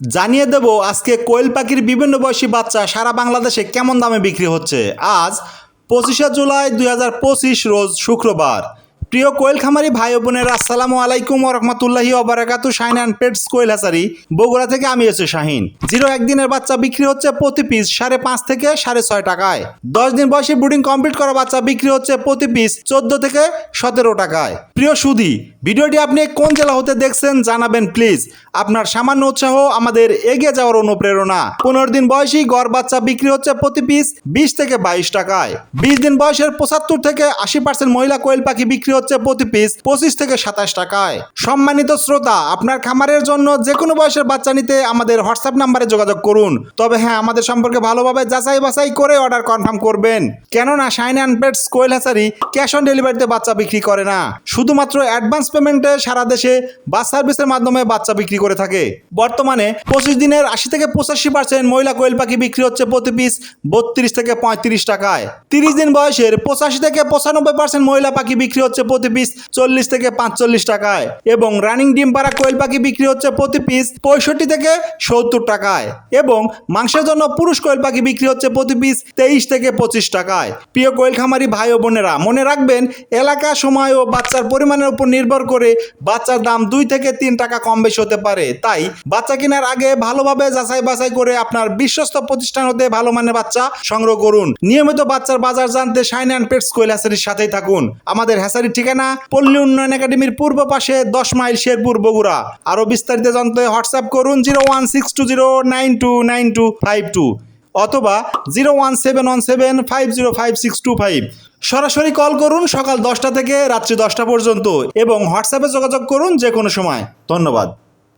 জানিয়ে দেব আজকে কোয়েল পাখির বিভিন্ন বয়সী বাচ্চা সারা বাংলাদেশে কেমন দামে বিক্রি হচ্ছে। আজ পঁচিশে জুলাই দুই হাজার পঁচিশ রোজ শুক্রবার। প্রিয় কোয়েল খামারি ভাই বোনেরা, আসসালামু আলাইকুম রহমতুল্লাহি ওবরাকাতু Shahin and pets quail hatchery Bogura থেকে আমি এসে শাহিন। জিরো একদিনের বাচ্চা বিক্রি হচ্ছে প্রতি পিস সাড়ে পাঁচ থেকে সাড়ে ছয় টাকায়। দশ দিন বয়সে ব্রুডিং কমপ্লিট করা বাচ্চা বিক্রি হচ্ছে প্রতি পিস চোদ্দ থেকে সতেরো টাকায়। প্রিয় সুধি, ভিডিওটি আপনি কোন জেলা হতে দেখছেন জানাবেন প্লিজ আপনার সামান্য উৎসাহ আমাদের এগিয়ে যাওয়ার অনুপ্রেরণা। পনেরো দিন বয়সী গড় বাচ্চা বিক্রি হচ্ছে প্রতি পিস বিশ থেকে বাইশ টাকায়। বিশ দিন বয়সের পঁচাত্তর থেকে আশি পার্সেন্ট মহিলা কোয়েল পাখি বিক্রি হচ্ছে প্রতি পিস পঁচিশ থেকে সাতাশ টাকায়। সম্মানিত শ্রোতা, আপনার খামারের জন্য যে কোনো বয়সের বাচ্চা নিতে আমাদের হোয়াটসঅ্যাপ নাম্বারে যোগাযোগ করুন। তবে হ্যাঁ আমাদের সম্পর্কে ভালোভাবে যাচাই বাছাই করে অর্ডার কনফার্ম করবেন। কেননা Shine and pets quail hatchery cash on ডেলিভারিতে বাচ্চা বিক্রি করে না। শুধুমাত্র অ্যাডভান্স পেমেন্টে সারা দেশে বাস সার্ভিসের মাধ্যমে বাচ্চা বিক্রি করে থাকে। বর্তমানে পঁচিশ দিনের আশি থেকে পঁচাশি পার্সেন্ট মহিলা কোয়েল পাখি বিক্রি হচ্ছে প্রতি পিস বত্রিশ থেকে পঁয়ত্রিশ টাকায়। তিরিশ দিন বয়সের পঁচাশি থেকে পঁচানব্বই পার্সেন্ট মহিলা পাখি বিক্রি হচ্ছে প্রতি পিস চল্লিশ থেকে পাঁচচল্লিশ টাকায়। এবং রানিং ডিম পাড়া কোয়েল পাখি বিক্রি হচ্ছে প্রতি পিস পঁয়ষট্টি থেকে সত্তর টাকায়। এবং মাংসের জন্য পুরুষ কোয়েল পাখি বিক্রি হচ্ছে প্রতি পিস তেইশ থেকে পঁচিশ টাকায়। প্রিয় কোয়েল খামারি ভাই ও বোনেরা, মনে রাখবেন, এলাকা, সময় ও বাচ্চার পরিমাণের উপর নির্ভর করে বাচ্চার দাম দুই থেকে তিন টাকা কম বেশি হতে পারে। তাই বাচ্চা কেনার আগে ভালোভাবে যাচাই বাছাই করে আপনার বিশ্বস্ত প্রতিষ্ঠান হতে ভালো মানের বাচ্চা সংগ্রহ করুন। নিয়মিত বাচ্চার বাজার জানতে সাইন অ্যান্ড পেটস কোয়েল হ্যাসারির সাথেই থাকুন। আমাদের হ্যাসারির ঠিকানা পল্লী উন্নয়ন একাডেমির পূর্ব পাশে দশ মাইল শেরপুর বগুড়া। আরও বিস্তারিত জানতে হোয়াটসঅ্যাপ করুন zero one six two zero nine two nine two five two অথবা zero one seven one seven five zero five six two five. সরাসরি কল করুন সকাল দশটা থেকে রাত্রি দশটা পর্যন্ত এবং হোয়াটসঅ্যাপে যোগাযোগ করুন যে কোনো সময়। ধন্যবাদ।